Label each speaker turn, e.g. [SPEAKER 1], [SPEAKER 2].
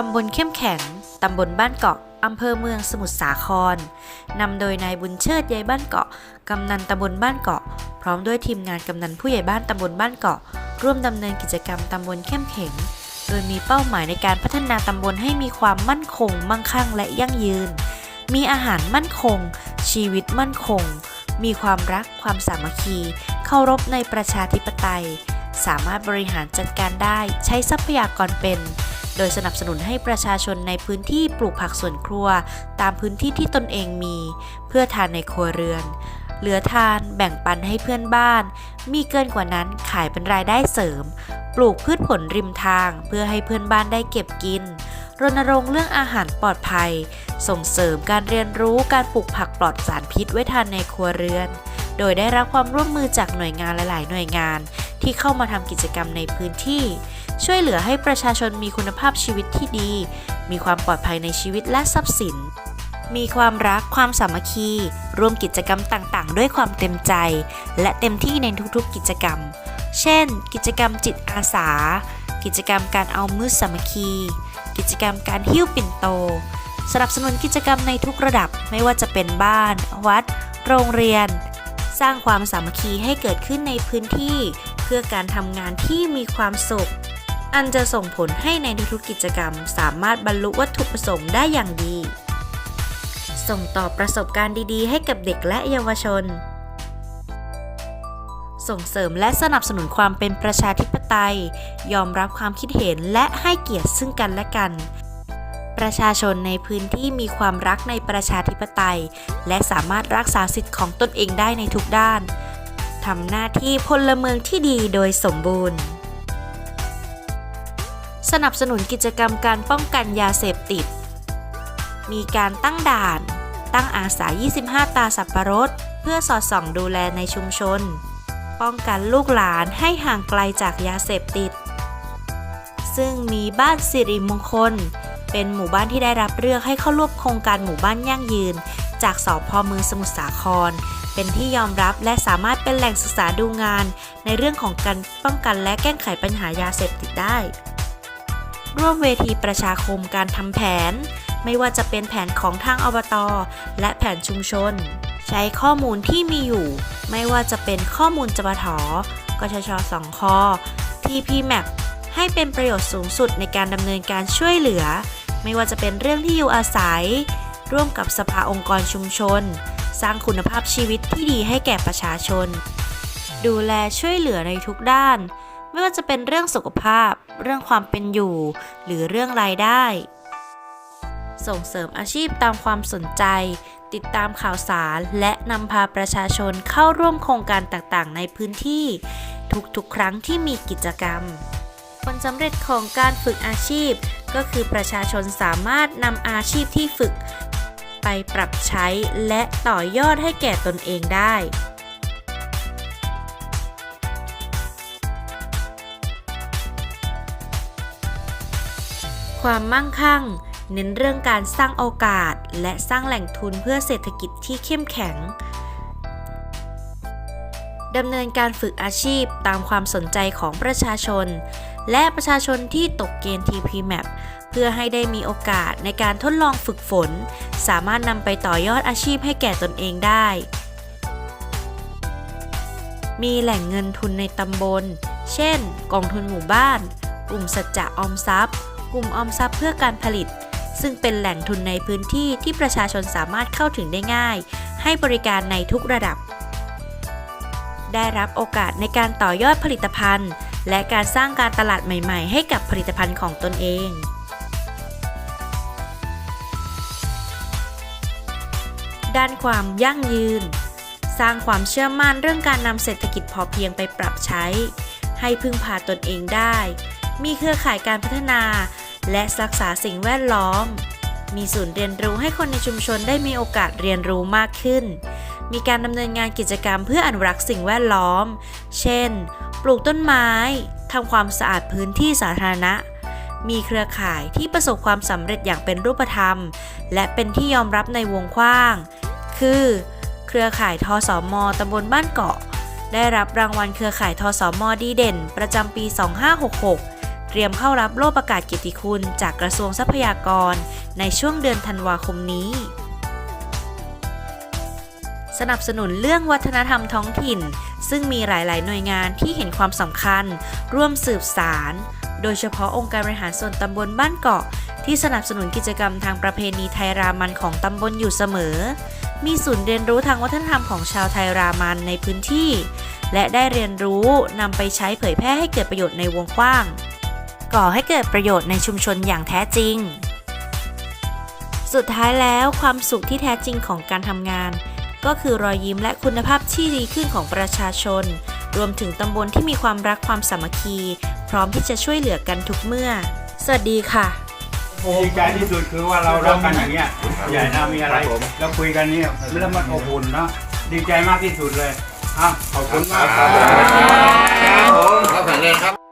[SPEAKER 1] ตำบลเข้มแข็ง ตำบลบ้านเกาะอำเภอเมืองสมุทรสาคร นำโดยนายบุญเชิดยายบ้านเกาะ กำนันตำบลบ้านเกาะ พร้อมด้วยทีมงานกำนันผู้ใหญ่บ้านตำบลบ้านเกาะ ร่วมดำเนินกิจกรรมตำบลเข้มแข็ง โดยมีเป้าหมายในการพัฒนาตำบลให้มีความมั่นคง มั่งคั่งและยั่งยืน มีอาหารมั่นคง ชีวิตมั่นคง มีความรัก ความสามัคคี เคารพในประชาธิปไตย สามารถบริหารจัดการได้ ใช้ทรัพยากรเป็น โดยสนับสนุนให้ประชาชนในพื้นที่ปลูกผักสวนครัว ตามพื้นที่ที่ตนเองมี เพื่อทานในครัวเรือน เหลือทานแบ่งปันให้เพื่อนบ้าน มีเกินกว่านั้นขายเป็นรายได้เสริม ปลูกพืชผลริมทาง เพื่อให้เพื่อนบ้านได้เก็บกินรณรงค์เรื่องอาหารปลอดภัย ส่งเสริมการเรียนรู้การปลูกผักปลอดสารพิษไว้ทานในครัวเรือน โดยได้รับความร่วมมือจากหน่วยงานหลาย ๆ หน่วยงาน ที่เข้ามาทำกิจกรรมในพื้นที่ ช่วยเหลือให้ประชาชนมีคุณภาพชีวิตที่ดี มีความปลอดภัยในชีวิตและทรัพย์สิน มีความรักความสามัคคี ร่วมกิจกรรมต่าง ๆ ด้วยความเต็มใจ และเต็มที่ในทุก ๆ กิจกรรม เช่น กิจกรรมจิตอาสา กิจกรรมการเอามือสามัคคี กิจกรรมการหิ้วปิ่นโตสนับสนุนกิจกรรมในทุกระดับไม่ว่าจะเป็นบ้าน วัด โรงเรียน สร้างความสามัคคีให้เกิดขึ้นในพื้นที่ เพื่อการทำงานที่มีความสุข อันจะส่งผลให้ในทุกกิจกรรม สามารถบรรลุวัตถุประสงค์ได้อย่างดี ส่งต่อประสบการณ์ดีๆ ให้กับเด็กและเยาวชน ส่งเสริมและสนับสนุนความเป็นประชาธิปไตย ยอมรับความคิดเห็นและให้เกียรติซึ่งกันและกัน ประชาชนในพื้นที่มีความรักในประชาธิปไตย และสามารถรักษาสิทธิ์ของตนเองได้ในทุกด้านทำหน้าที่พลเมืองที่ดีโดยสมบูรณ์ สนับสนุนกิจกรรมการป้องกันยาเสพติด มีการตั้งด่าน ตั้งอาสา 25 ตาสับปะรด เพื่อสอดส่องดูแลในชุมชน ป้องกันลูกหลานให้ห่างไกลจากยาเสพติด ซึ่งมีบ้านสิริมงคล เป็นหมู่บ้านที่ได้รับเลือกให้เข้าร่วมโครงการหมู่บ้านยั่งยืน จากสพเมืองสมุทรสาคร เป็นที่ยอมรับและสามารถเป็นแหล่งศึกษาดูงาน ในเรื่องของการป้องกันและแก้ไขปัญหายาเสพติดได้ ร่วมเวทีประชาคมการทำแผน ไม่ว่าจะเป็นแผนของทางอบตและแผนชุมชน ใช้ข้อมูลที่มีอยู่ ไม่ว่าจะเป็นข้อมูลจปทกชชสองค TPMAP ให้เป็นประโยชน์สูงสุดในการดำเนินการช่วยเหลือ ไม่ว่าจะเป็นเรื่องที่อยู่อาศัย ร่วมกับสภาองค์กรชุมชน สร้างคุณภาพชีวิตที่ดีให้แก่ประชาชน ดูแลช่วยเหลือในทุกด้าน ไม่ว่าจะเป็นเรื่องสุขภาพ เรื่องความเป็นอยู่ หรือเรื่องรายได้ ส่งเสริมอาชีพตามความสนใจ ติดตามข่าวสาร และนำพาประชาชนเข้าร่วมโครงการต่างๆ ในพื้นที่ทุกๆ ครั้งที่มีกิจกรรม ผลสำเร็จของการฝึกอาชีพ ก็คือประชาชนสามารถนำอาชีพที่ฝึก ไปปรับใช้และต่อยอดให้แก่ตนเองได้ความมั่งคั่ง เน้นเรื่องการสร้างโอกาส และสร้างแหล่งทุนเพื่อเศรษฐกิจที่เข้มแข็งดำเนินการฝึกอาชีพตามความสนใจของประชาชน และประชาชนที่ตกเกณฑ์ TPMAP เพื่อให้ได้มีโอกาสในการทดลองฝึกฝน สามารถนำไปต่อยอดอาชีพให้แก่ตนเองได้ มีแหล่งเงินทุนในตำบล เช่น กองทุนหมู่บ้าน กลุ่มสัจจะออมทรัพย์ กลุ่มออมทรัพย์เพื่อการผลิต ซึ่งเป็นแหล่งทุนในพื้นที่ที่ประชาชนสามารถเข้าถึงได้ง่าย ให้บริการในทุกระดับ ได้รับโอกาสในการต่อยอดผลิตภัณฑ์ และการสร้างการตลาดใหม่ๆ ให้กับผลิตภัณฑ์ของตนเองด้านความยั่งยืน สร้างความเชื่อมั่นเรื่องการนำเศรษฐกิจพอเพียงไปปรับใช้ ให้พึ่งพาตนเองได้ มีเครือข่ายการพัฒนา และรักษาสิ่งแวดล้อม มีศูนย์เรียนรู้ให้คนในชุมชนได้มีโอกาสเรียนรู้มากขึ้น มีการดำเนินงานกิจกรรมเพื่ออนุรักษ์สิ่งแวดล้อม เช่น ลูกต้นไม้ทำความสะอาดพื้นที่สาธารณะ มีเครือข่ายที่ประสบความสำเร็จอย่างเป็นรูปธรรม และเป็นที่ยอมรับในวงกว้าง คือ เครือข่ายทสมตำบลบ้านเกาะ ได้รับรางวัลเครือข่ายทสมดีเด่น ประจำปี 2566เหรียมเข้ารับโล่ประกาศเกียรติคุณจากกระทรวงทรัพยากรในช่วงเดือนธันวาคมนี้สนับสนุนเรื่องวัฒนธรรมท้องถิ่น ซึ่งมีหลาย ๆ หน่วยงานที่เห็นความสำคัญ ร่วมสืบสาร โดยเฉพาะองค์การบริหารส่วนตำบลบ้านเกาะ ที่สนับสนุนกิจกรรมทางประเพณีไทยรามันของตำบลอยู่เสมอ มีศูนย์เรียนรู้ทางวัฒนธรรมของชาวไทยรามันในพื้นที่ และได้เรียนรู้นำไปใช้เผยแพร่ให้เกิดประโยชน์ในวงกว้าง ก่อให้เกิดประโยชน์ในชุมชนอย่างแท้จริง สุดท้ายแล้วความสุขที่แท้จริงของการทำงาน ก็คือรอยยิ้มและคุณภาพที่ดีขึ้นของประชาชน รวมถึงตำบลที่มีความรักความสามัคคี พร้อมที่จะช่วยเหลือกันทุกเมื่อ สวัสดีค่ะ
[SPEAKER 2] ดีใจที่สุดคือว่าเรารักกันอย่างเงี้ยใหญ่นะมีอะไรเราคุยกันเนี่ยแล้วมันอบอุ่นเนาะดีใจมากที่สุดเลยอะขอบคุณมากครับ
[SPEAKER 3] ครับผมครับแข็งแรงครับ